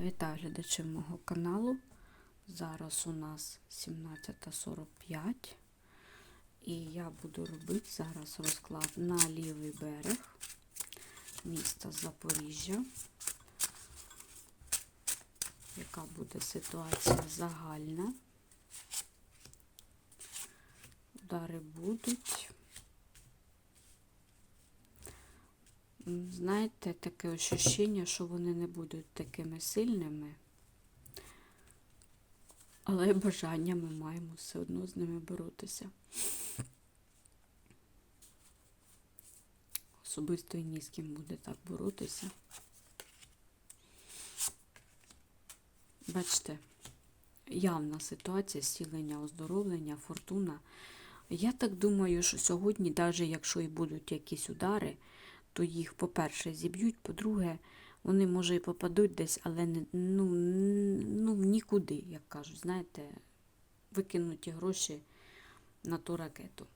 Вітаю глядачів мого каналу. Зараз у нас 17.45 і я буду робити зараз розклад на лівий берег міста Запоріжжя. Яка буде ситуація загальна? Удари будуть. Знаєте, таке ощущення, що вони не будуть такими сильними, але бажання ми маємо все одно з ними боротися. Особисто і ні з ким буде так боротися. Бачите, явна ситуація, зцілення, оздоровлення, фортуна. Я так думаю, що сьогодні, навіть якщо і будуть якісь удари, то їх, по-перше, зіб'ють, по-друге, вони, може, і попадуть десь, але не, ну, ну, нікуди, як кажуть, знаєте, викинуті гроші на ту ракету.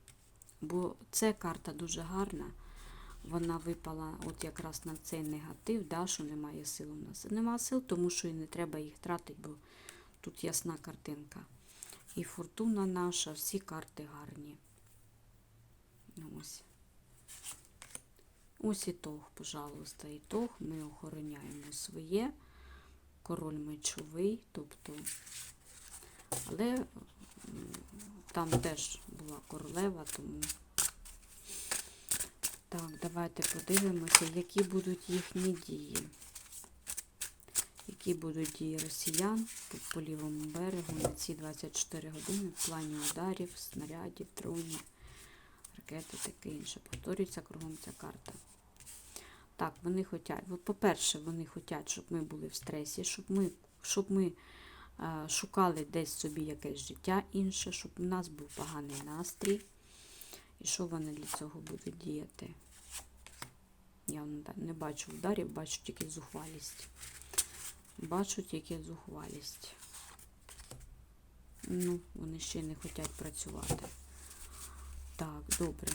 Бо це карта дуже гарна. Вона випала от якраз на цей негатив, да, що немає сил у нас. Нема сил, тому що і не треба їх тратити, бо тут ясна картинка. І фортуна наша, всі карти гарні. Ось. Ось ітог, пожалуйста, ітог. Ми охороняємо своє. Король мечовий, тобто, але там теж була королева, тому. Так, давайте подивимося, які будуть їхні дії. Які будуть дії росіян по лівому берегу на ці 24 години в плані ударів, снарядів, дронів, ракети, таке інше. Повторюється кругом ця карта. Так, вони хочуть, по-перше, вони хочуть, щоб ми були в стресі, щоб ми, щоб ми е, шукали десь собі якесь життя інше, щоб у нас був поганий настрій. І що вони для цього будуть діяти? Я не бачу ударів, бачу тільки зухвалість. Бачу тільки зухвалість. Ну, вони ще не хочуть працювати. Так, добре.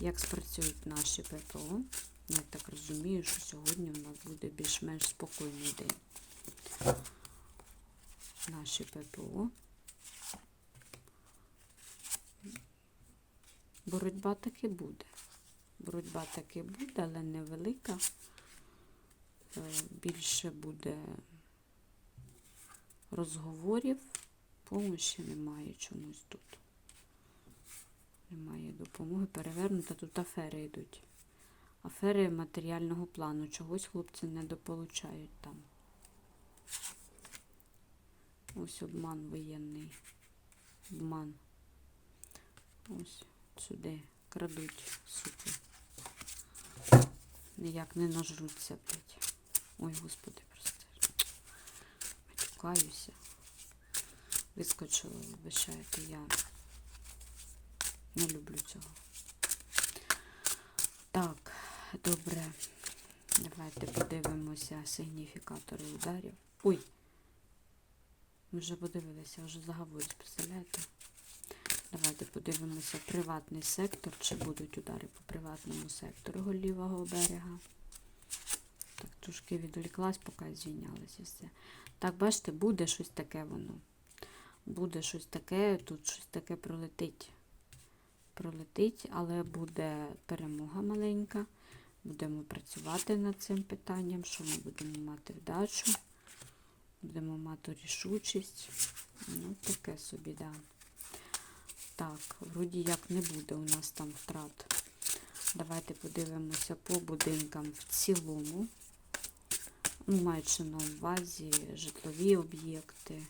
Як спрацюють наші ППО? Я так розумію, що сьогодні у нас буде більш-менш спокійний день. Наші ППО. Боротьба таки буде. Боротьба таки буде, але невелика. Е, Більше буде розговорів. Помощі немає чомусь тут. Немає допомоги. Перевернута, тут афери йдуть. Афери матеріального плану. Чогось хлопці не дополучають там. Ось обман воєнний. Обман. Ось сюди крадуть, суки. Ніяк не нажруться, блядь. Ой, господи, прости. Матюкаюся. Вискочила, вибачайте, я не люблю цього. Так, добре. Давайте подивимося сигніфікатори ударів. Ой! Ми вже подивилися, вже заговорюсь, представляєте? Давайте подивимося приватний сектор, чи будуть удари по приватному сектору лівого берега. Так, трошки відволіклась, поки звільнялася все. Так, бачите, буде щось таке воно. Буде щось таке, тут щось таке пролетить. Пролетить, але буде перемога маленька. Будемо працювати над цим питанням, що ми будемо мати вдачу, будемо мати рішучість. Ну, таке собі, да. Так, вроді як не буде у нас там втрат. Давайте подивимося по будинкам в цілому. Ну, маючи на увазі житлові об'єкти,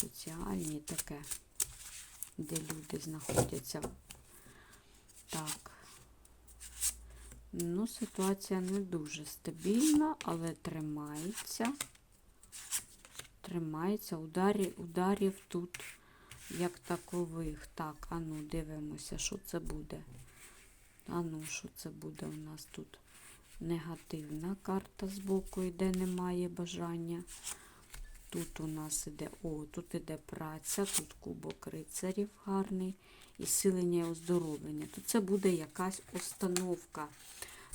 соціальні таке, де люди знаходяться. Так. Ну, ситуація не дуже стабільна, але тримається. Тримається. Ударі, ударів тут як такових. Так, а ну, дивимося, що це буде. А ну, що це буде у нас тут? Негативна карта з боку йде, немає бажання. Тут у нас іде, о, тут іде праця, тут кубок рицарів гарний, і силення і оздоровлення. Тут це буде якась установка,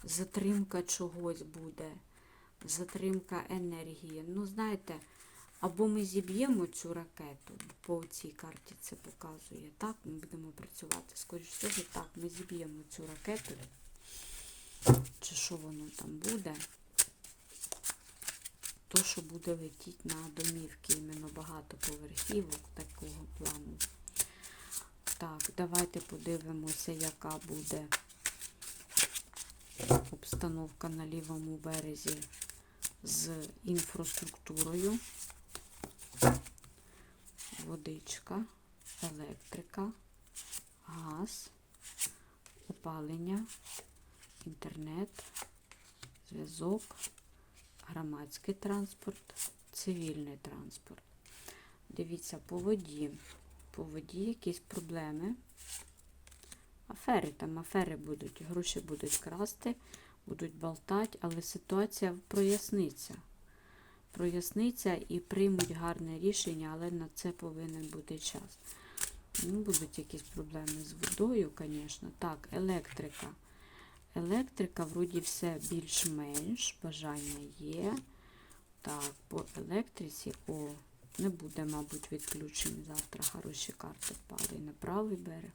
затримка чогось буде. затримка енергії. Ну, знаєте, або ми зіб'ємо цю ракету, по цій карті це показує. Так, ми будемо працювати. Скоріше всього, так, ми зіб'ємо цю ракету. Чи що воно там буде? То, що буде летіти на домівки, іменно багато поверхівок такого плану. Так, давайте подивимося, яка буде обстановка на лівому березі з інфраструктурою. Водичка, електрика, газ, опалення, інтернет, зв'язок, громадський транспорт, цивільний транспорт. Дивіться, по воді. По воді якісь проблеми. Афери там, афери будуть, гроші будуть красти, будуть болтати, але ситуація проясниться. Проясниться і приймуть гарне рішення, але на це повинен бути час. Ну, будуть якісь проблеми з водою, звісно. Так, електрика. Електрика, вроді, все більш-менш, бажання є. Так, по електриці, о, не буде, мабуть, відключень завтра. Хороші карти впали на правий берег.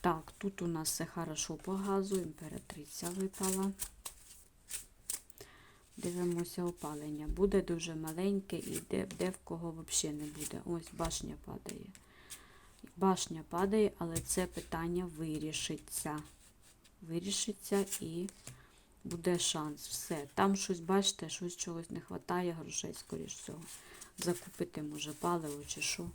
Так, тут у нас все хорошо по газу, імператриця випала. Дивимося опалення. Буде дуже маленьке і де, де в кого взагалі не буде. Ось башня падає. Башня падає, але це питання вирішиться. Вирішиться і буде шанс. Все. Там щось, бачите, щось чогось не вистачає, грошей, скоріш всього. Закупити, може, паливо чи що.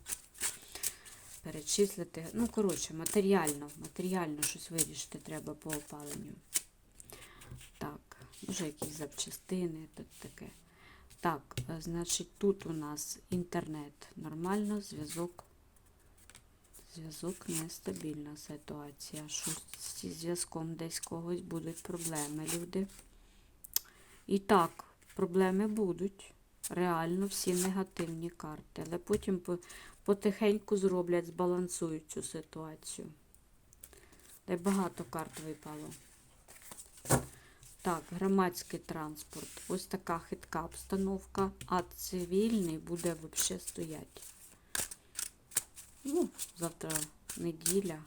Перечислити. Ну, коротше, матеріально, матеріально щось вирішити треба по опаленню. Так, може якісь запчастини, тут таке. Так, е, значить, тут у нас інтернет нормально, зв'язок. Зв'язок нестабільна ситуація. Щось зі зв'язком десь когось будуть проблеми, люди. І так, проблеми будуть. Реально всі негативні карти. Але потім потихеньку зроблять, збалансують цю ситуацію. Де багато карт випало. Так, громадський транспорт. Ось така хитка обстановка, а цивільний буде взагалі стояти. Ну, завтра неділя.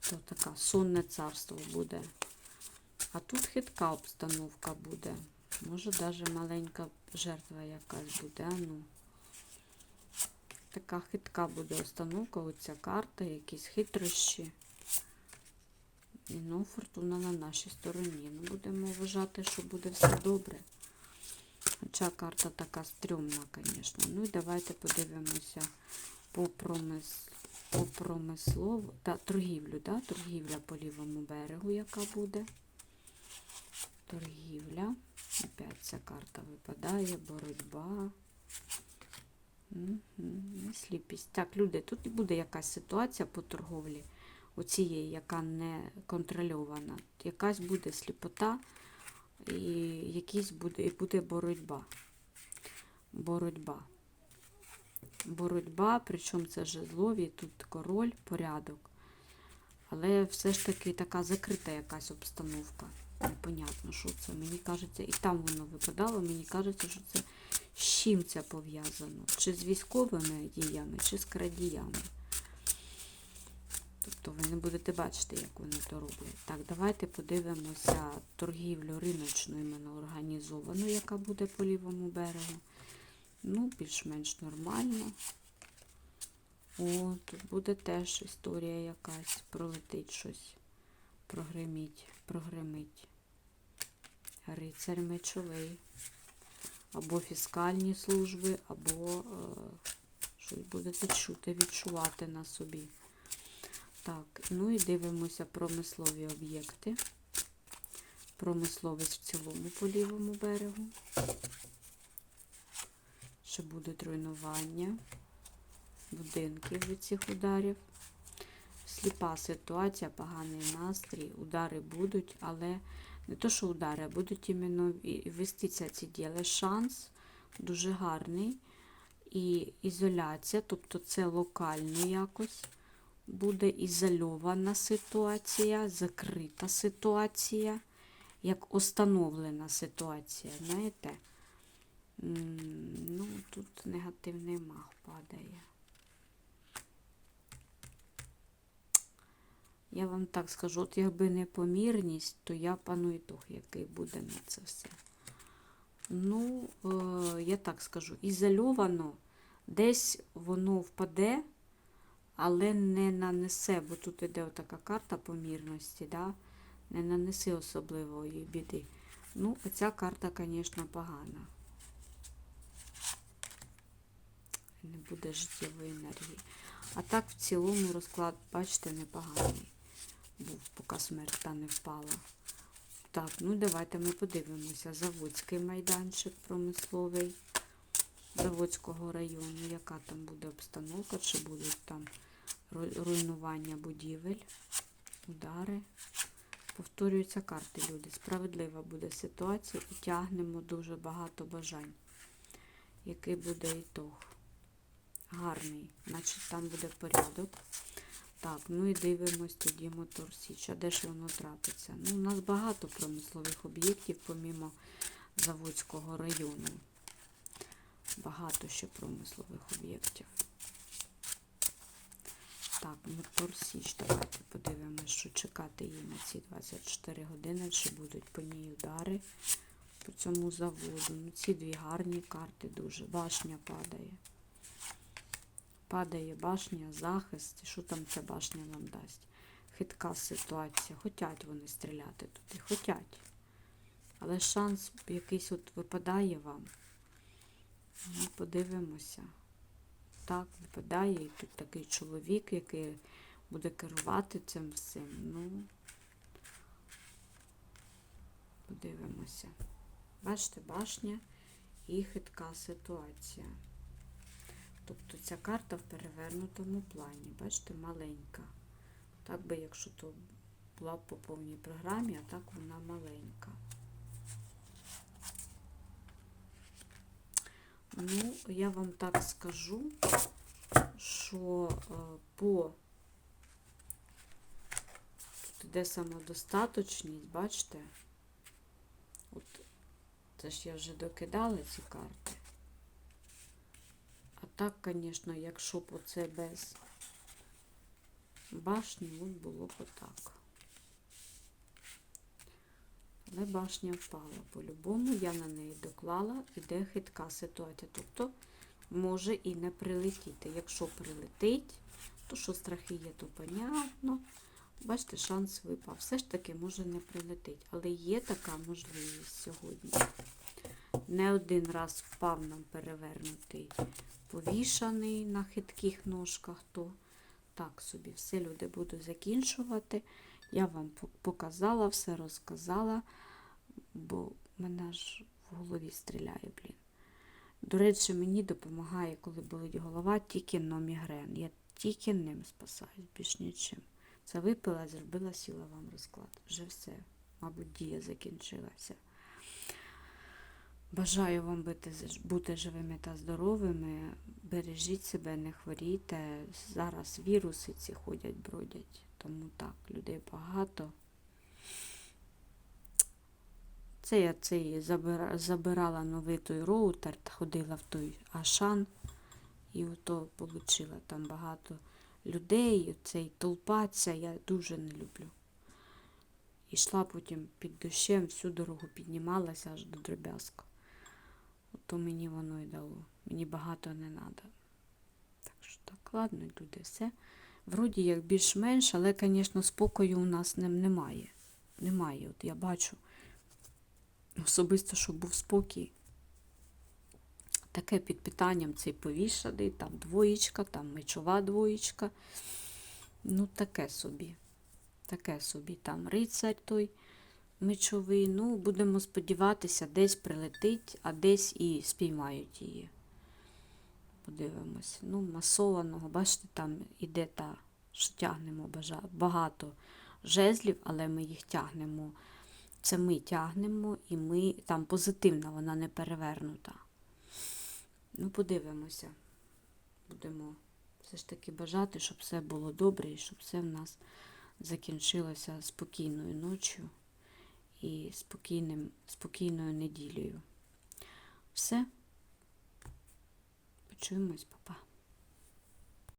То така сонне царство буде. А тут хитка обстановка буде. Може, навіть маленька жертва якась буде. Ну. Така хитка буде установка, оця карта, якісь хитрощі. І ну, фортуна на нашій стороні. Ну, будемо вважати, що буде все добре. Хоча карта така стрьомна, звісно. Ну і давайте подивимося по, промис... по промислову та торгівлю, да? торгівля по лівому берегу, яка буде. Торгівля. Опять ця карта випадає, боротьба. Мгм, Сліпість. Так, люди, тут буде якась ситуація по торговлі, оцієї, яка не контрольована. Якась буде сліпота і якісь буде, і буде боротьба. Боротьба. Боротьба, причому це жезлові, тут король, порядок. Але все ж таки така закрита якась обстановка. Непонятно, що це. Мені кажеться, і там воно випадало, мені кажеться, що це з чим це пов'язано? Чи з військовими діями, чи з крадіями. Тобто ви не будете бачити, як вони то роблять. Так, давайте подивимося торгівлю риночну, іменно організовану, яка буде по лівому берегу. Ну, більш-менш нормально. О, тут буде теж історія якась, пролетить щось, прогриміть, прогримить. Рицарь мечовий. Або фіскальні служби, або е, щось будете чути, відчувати на собі. Так, ну і дивимося промислові об'єкти. Промисловість в цілому по лівому берегу. Що будуть руйнування будинків від цих ударів. Сліпа ситуація, поганий настрій, удари будуть, але не то, що удари, а будуть іменно і- вестися ці діли. Шанс дуже гарний. І ізоляція, тобто це локально якось буде ізольована ситуація, закрита ситуація. як установлена ситуація, знаєте? Ну, тут негативний мах падає. Я вам так скажу, от якби не помірність, то я пану ітог, який буде на це все. Ну, е, я так скажу, ізольовано, десь воно впаде, але не нанесе, бо тут іде така карта помірності, да? не нанесе особливої біди. Ну, оця карта, звісно, погана. Не буде життєвої енергії. А так, в цілому розклад, бачите, непоганий був, поки смерть та не впала. Так, ну давайте ми подивимося. Заводський майданчик промисловий Заводського району. Яка там буде обстановка, чи будуть там руйнування будівель, удари. Повторюються карти, люди. Справедлива буде ситуація і тягнемо дуже багато бажань. Який буде ітог? Гарний, значить там буде порядок. Так, ну і дивимось тоді мотор Січ. А де ж воно трапиться? Ну, у нас багато промислових об'єктів, помімо Заводського району. Багато ще промислових об'єктів. Так, мотор Січ. Давайте подивимось, що чекати їй на ці 24 години, чи будуть по ній удари по цьому заводу. Ну, ці дві гарні карти дуже. Башня падає. Падає башня, захист. Що там ця башня нам дасть? Хитка ситуація. Хотять вони стріляти туди, хотять. Але шанс якийсь от випадає вам. Ну, подивимося. Так, випадає. І тут такий чоловік, який буде керувати цим всім. Ну, подивимося. Бачите, башня і хитка ситуація. Тобто ця карта в перевернутому плані, бачите, маленька. Так би, якщо то була по повній програмі, а так вона маленька. Ну, я вам так скажу, що е, по тут іде самодостаточність, бачите? От це ж я вже докидала ці карти. Так, звісно, якщо б оце без башні, от було б отак. Але башня впала. По-любому я на неї доклала, іде хитка ситуація. Тобто може і не прилетіти. Якщо прилетить, то що страхи є, то понятно. Бачите, шанс випав. Все ж таки може не прилетить. Але є така можливість сьогодні. Не один раз впав нам перевернутий повішаний на хитких ножках, то так собі все люди буду закінчувати. Я вам показала, все розказала, бо мене ж в голові стріляє, блін. До речі, мені допомагає, коли болить голова, тільки номігрен. Я тільки ним спасаюсь, більш нічим. Це випила, зробила, сіла вам розклад. Вже все, мабуть, дія закінчилася. Бажаю вам бути, бути живими та здоровими. Бережіть себе, не хворійте. Зараз віруси ці ходять, бродять. Тому так, людей багато. Це я цей забирала новий той роутер, ходила в той Ашан і ото отримала там багато людей, цей толпаться, я дуже не люблю. Ішла потім під дощем, всю дорогу піднімалася аж до Дробязка. То мені воно й дало. Мені багато не треба. Так що так, ладно, люди, все. Вроді як більш-менш, але, звісно, спокою у нас немає. Немає. От я бачу. Особисто, щоб був спокій. Таке під питанням цей повішаний, там двоєчка, там мечова двоєчка. Ну, таке собі. Таке собі. Там рицарь той мечовий. Ну, будемо сподіватися, десь прилетить, а десь і спіймають її. Подивимось. Ну, масованого, бачите, там іде та, що тягнемо багато жезлів, але ми їх тягнемо. Це ми тягнемо, і ми там позитивна, вона не перевернута. Ну, подивимося. Будемо все ж таки бажати, щоб все було добре і щоб все в нас закінчилося спокійною ночю і спокійним, спокійною неділею. Все. Почуємось, папа.